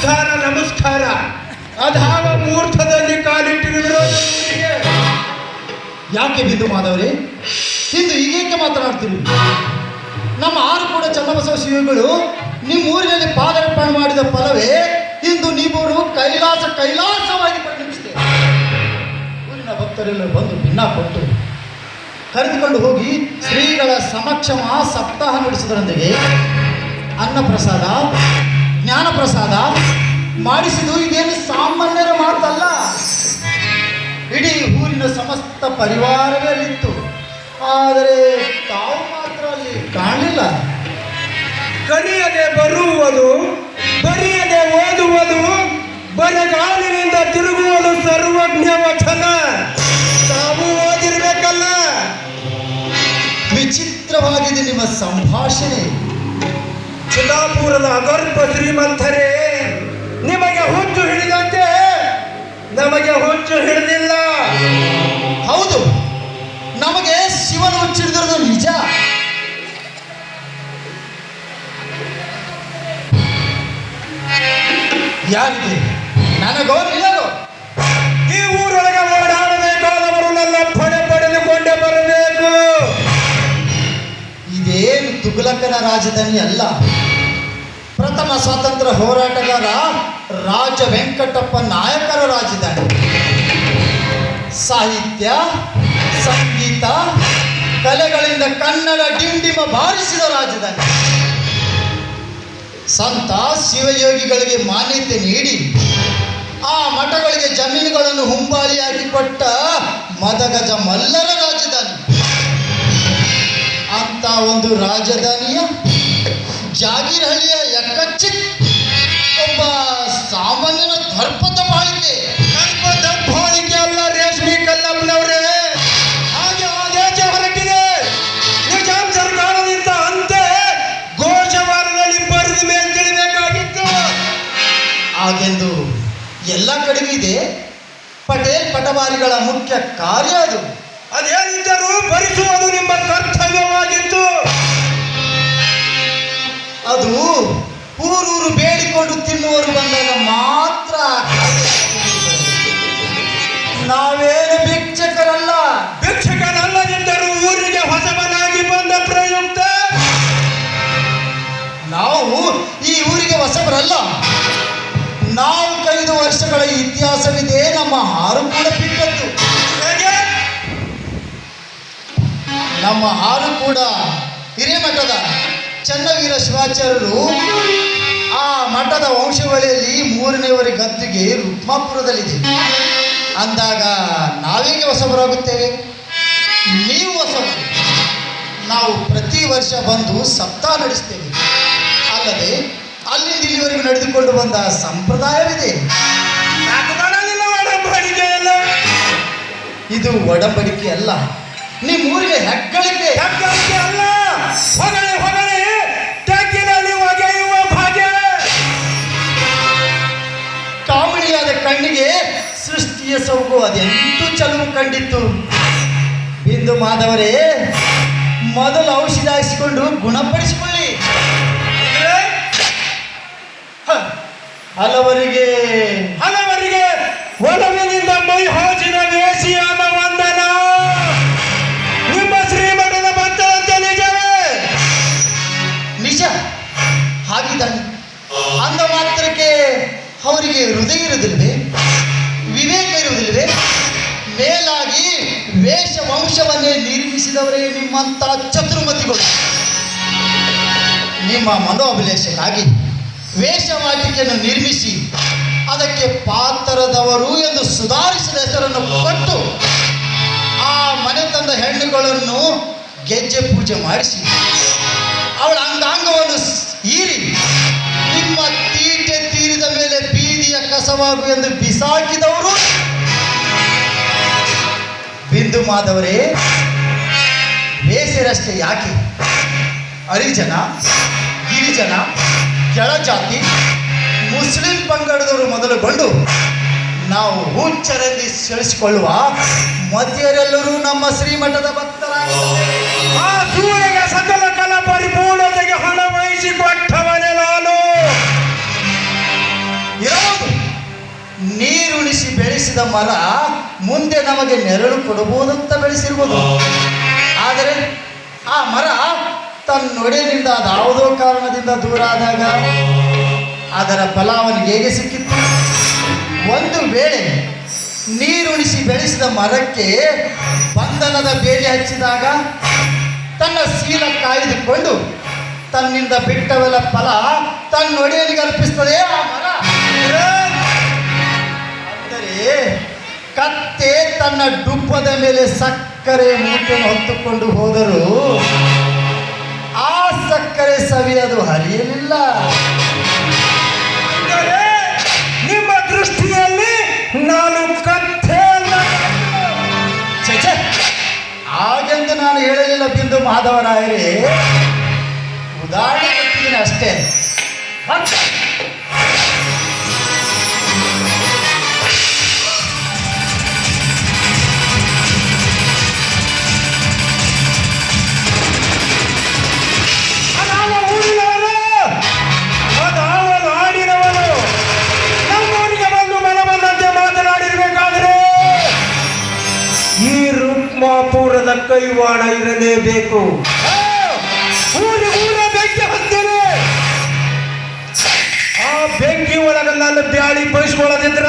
ನಮಸ್ಕಾರ ನಮಸ್ಕಾರ. ಅಧಾವ ಮೂರ್ತದಲ್ಲಿ ಕಾಲಿಟ್ಟಿರುವುದು ಯಾಕೆ ಬಿಂದು ಮಾಧವರೇ? ಇಂದು ಈಗೇಕೆ ಮಾತನಾಡ್ತೀವಿ ನಮ್ಮ ಆರು ಕೂಡ ಚನ್ನಬಸವ ಶಿವಗಳು ನಿಮ್ಮ ಊರಿನಲ್ಲಿ ಪಾದಾರ್ಪಣೆ ಮಾಡಿದ ಫಲವೇ ಇಂದು ನೀವು ಕೈಲಾಸ, ಕೈಲಾಸವಾಗಿ ಪರಿಣಮಿಸಿದೆ ಊರಿನ ಭಕ್ತರೆಲ್ಲ ಬಂದು ಭಿನ್ನ ಕೊಟ್ಟು ಕರೆದುಕೊಂಡು ಹೋಗಿ ಶ್ರೀಗಳ ಸಮಕ್ಷಮ ಸಪ್ತಾಹ ನಡೆಸುವುದರೊಂದಿಗೆ ಅನ್ನ ಪ್ರಸಾದ ಜ್ಞಾನ ಪ್ರಸಾದ ಮಾಡಿಸಿದು ಇದೇನು ಸಾಮಾನ್ಯರ ಮಾತಲ್ಲ? ಇಡೀ ಊರಿನ ಸಮಸ್ತ ಪರಿವಾರವೇ ಅಲ್ಲಿತ್ತು ಆದರೆ ತಾವು ಮಾತ್ರ ಅಲ್ಲಿ ಕಾಣಲಿಲ್ಲ. ಕಲಿಯದೆ ಬರುವುದು ಬರೆಯದೆ ಓದುವುದು ಬರಗಾಲಿನಿಂದ ತಿರುಗುವುದು ಸರ್ವಜ್ಞ ವಚನ. ತಾವು ಓದಿರ್ಬೇಕಲ್ಲ. ವಿಚಿತ್ರವಾಗಿದೆ ನಿಮ್ಮ ಸಂಭಾಷಣೆ. ಚಿದಾಪುರದ ಅಗರ್ಭ ಶ್ರೀಮಂತರೇ, ನಿಮಗೆ ಹುಚ್ಚು ಹಿಡಿದಂತೆ ನಮಗೆ ಹುಚ್ಚು ಹಿಡಿದಿಲ್ಲ. ಹೌದು, ನಮಗೆ ಶಿವನ ಹುಚ್ಚಿಡಿದಿರೋದು ನಿಜ. ಯಾರಿದೆ? ನನಗೋ ನಿನಗೋ ತುಘಲಕನ ರಾಜಧಾನಿ ಅಲ್ಲ. ಪ್ರಥಮ ಸ್ವಾತಂತ್ರ್ಯ ಹೋರಾಟಗಾರ ರಾಜ ವೆಂಕಟಪ್ಪ ನಾಯಕರ ರಾಜಧಾನಿ. ಸಾಹಿತ್ಯ, ಸಂಗೀತ, ಕಲೆಗಳಿಂದ ಕನ್ನಡ ಡಿಂಡಿಮ ಬಾರಿಸಿದ ರಾಜಧಾನಿ. ಸಂತ ಶಿವಯೋಗಿಗಳಿಗೆ ಮಾನ್ಯತೆ ನೀಡಿ, ಆ ಮಠಗಳಿಗೆ ಜಮೀನುಗಳನ್ನು ಹುಂಬಾಳಿಯಾಗಿ ಕೊಟ್ಟ ಮದಗಜ ಮಲ್ಲರ ಅಂತ ಒಂದು ರಾಜಧಾನಿಯ ಜಾಗಿರಹಳ್ಳಿಯ ಎಕ್ಕಚ್ಚಿ ಒಬ್ಬ ಸಾಮಾನ್ಯನ ದರ್ಪದ ಬಾಳಿಕೆ. ಕಲ್ಪ ದಬ್ಬಾಳಿಕೆ ಅಲ್ಲ ರೇಷ್ಮಿ ಕಲ್ಲಪ್ಪನವ್ರೆ. ಹಾಗೆ ಆದೇಶ ಹೊರಟಿದೆ. ನಿಜಾಂ ಸರ್ಕಾರದಿಂದ ಅಂತೆ ಘೋಷವಾರದಲ್ಲಿ ಬರೆದು ಮೇಲೆ ತಿಳಿಬೇಕಾಗಿತ್ತು. ಹಾಗೆಂದು ಎಲ್ಲ ಕಡಿಮೆ ಇದೆ. ಪಟೇಲ್ ಪಟವಾರಿಗಳ ಮುಖ್ಯ ಕಾರ್ಯ ಅದು. ಅದೇನಿದ್ದರೂ ಭರಿಸುವುದು ನಿಮ್ಮ ಕರ್ತವ್ಯವಾಗಿತ್ತು. ಅದು ಊರೂರು ಬೇಡಿಕೊಂಡು ತಿನ್ನುವರು ಬಂದಾಗ ಮಾತ್ರ ನಾವೇನು ಭಿಕ್ಷಕರಲ್ಲ. ಭಿಕ್ಷಕರಲ್ಲದಿದ್ದರೂ ಊರಿಗೆ ಹೊಸಬನಾಗಿ ಬಂದ ಪ್ರಯುಕ್ತ. ನಾವು ಈ ಊರಿಗೆ ಹೊಸಬರಲ್ಲ. ನಾವು ಕಳೆದ ವರ್ಷಗಳ ಇತಿಹಾಸವಿದೆ ನಮ್ಮ ಹಾರು ಕೂಡ ನಮ್ಮ ಹಾಲು ಕೂಡ ಹಿರೇಮಠದ ಚನ್ನವೀರ ಶಿವಾಚಾರ್ಯರು ಆ ಮಠದ ವಂಶವಳಿಯಲ್ಲಿ ಮೂರನೇವರೆ ಗದ್ದುಗೆ ರುಕ್ಮಾಪುರದಲ್ಲಿದೆ ಅಂದಾಗ ನಾವೇಗೆ ಹೊಸಬರಾಗುತ್ತೇವೆ. ನೀವು ಹೊಸಬರು. ನಾವು ಪ್ರತಿ ವರ್ಷ ಬಂದು ಸಪ್ತಾಹ ನಡೆಸ್ತೇವೆ. ಅಲ್ಲದೆ ಅಲ್ಲಿಂದ ಇಲ್ಲಿವರೆಗೂ ನಡೆದುಕೊಂಡು ಬಂದ ಸಂಪ್ರದಾಯವಿದೆ. ಇದು ಒಡಂಬಡಿಕೆ ಅಲ್ಲ. ನಿಮ್ಮ ಹೆಗ್ಗಳಿಕೆ ಹೆಗ್ಗಳಿಕೆ ಅಲ್ಲ. ಹೊಗಳಿ ಹೊಗಳಿ. ತಗ್ಗಿನಲ್ಲಿ ಒಗೆಯುವ ಭಾಗ್ಯ. ಕಾಮಿಡಿಯಾದ ಕಣ್ಣಿಗೆ ಸೃಷ್ಟಿಯ ಸೌಕು ಅದೆಂತೂ ಚಲುವು ಕಂಡಿತ್ತು. ಬಿಂದು ಮಾಧವರೇ ಮೊದಲು ಔಷಧ ಹಾಕಿಸಿಕೊಂಡು ಗುಣಪಡಿಸಿಕೊಳ್ಳಿ. ಹಲವರಿಗೆ. ಹಲವರಿಗೆ ಒಲವಿನಿಂದ ಅವರಿಗೆ ಹೃದಯ ಇರುವುದಿಲ್ವೇ ವಿವೇಕ ಇರುವುದಿಲ್ವೇ ಮೇಲಾಗಿ ವೇಷ ವಂಶವನ್ನೇ ನಿರ್ಮಿಸಿದವರೇ ನಿಮ್ಮಂತ ಚತುರ್ಮತಿಗಳು. ನಿಮ್ಮ ಮನೋಭಿಲೇಷಕ್ಕಾಗಿ ವೇಷವಾಟಿಕೆಯನ್ನು ನಿರ್ಮಿಸಿ, ಅದಕ್ಕೆ ಪಾತ್ರದವರು ಎಂದು ಸುಧಾರಿಸಿದ ಹೆಸರನ್ನು ಕೊಟ್ಟು, ಆ ಮನೆ ತಂದ ಹೆಣ್ಣುಗಳನ್ನು ಗೆಜ್ಜೆ ಪೂಜೆ ಮಾಡಿಸಿ, ಅವಳ ಅಂಗಾಂಗವನ್ನು ಕಸವಾಗು ಎಂದು ಬಿಸಾಕಿದವರು. ಬಿಂದು ಮಾದವರೇ, ಬೇಸಿರಷ್ಟೇ ಯಾಕೆ? ಹರಿಜನ, ಗಿರಿಜನ, ಕೆಳಜಾತಿ, ಮುಸ್ಲಿಂ ಪಂಗಡದವರು ಮೊದಲುಗೊಂಡು ನಾವು ಹುಚ್ಚರಲ್ಲಿ ಸೆಳೆಸಿಕೊಳ್ಳುವ ಮಧ್ಯರೆಲ್ಲರೂ ನಮ್ಮ ಶ್ರೀಮಠದ ಭಕ್ತರಾಗಿದ್ದಾರೆ. ಬೆಳೆಸಿದ ಮರ ಮುಂದೆ ನಮಗೆ ನೆರಳು ಕೊಡಬಹುದಂತ ಬೆಳೆಸಿರ್ಬೋದು. ಆದರೆ ಆ ಮರ ತನ್ನ ಅದು ಅದಾವುದೋ ಕಾರಣದಿಂದ ದೂರ ಆದಾಗ ಅದರ ಫಲ ಅವನಿಗೆ ಹೇಗೆ ಸಿಕ್ಕಿತ್ತು? ಒಂದು ವೇಳೆ ನೀರುಣಿಸಿ ಬೆಳೆಸಿದ ಮರಕ್ಕೆ ಬಂಧನದ ಬೇಲಿ ಹಚ್ಚಿದಾಗ ತನ್ನ ಶೀಲ ಕಾಯ್ದುಕೊಂಡು ತನ್ನಿಂದ ಬಿಟ್ಟವೆಲ್ಲ ಫಲ ತನ್ನ ಒಡೆಯನಿಗೆ ಅರ್ಪಿಸ್ತದೆ. ಆ ಮರ ಡುಬ್ಬದ ಮೇಲೆ ಸಕ್ಕರೆ ಮೂಟನ್ನು ಹೊತ್ತುಕೊಂಡು ಹೋದರು ಆ ಸಕ್ಕರೆ ಸವಿಯದು ಹರಿಯಲಿಲ್ಲ. ನಿಮ್ಮ ದೃಷ್ಟಿಯಲ್ಲಿ ನಾನು ಕಥೆ. ಹಾಗೆಂದು ನಾನು ಹೇಳಲಿಲ್ಲ ಬಿಂದು ಮಾಧವರಾಯರೇ. ಉದಾಹರಣೆ ಅಷ್ಟೇ. ರುಕ್ಮಾಪುರದ ಕೈವಾಡ ಇರಲೇಬೇಕು. ಬೆಂಕಿ ಹಚ್ತೇನೆ ಆ ಬೆಂಕಿ ಒಳಗೆ ನನ್ನ ಬ್ಯಾಳಿ ಬಯಸ್ಕೊಳ್ಳೋದಿದ್ರ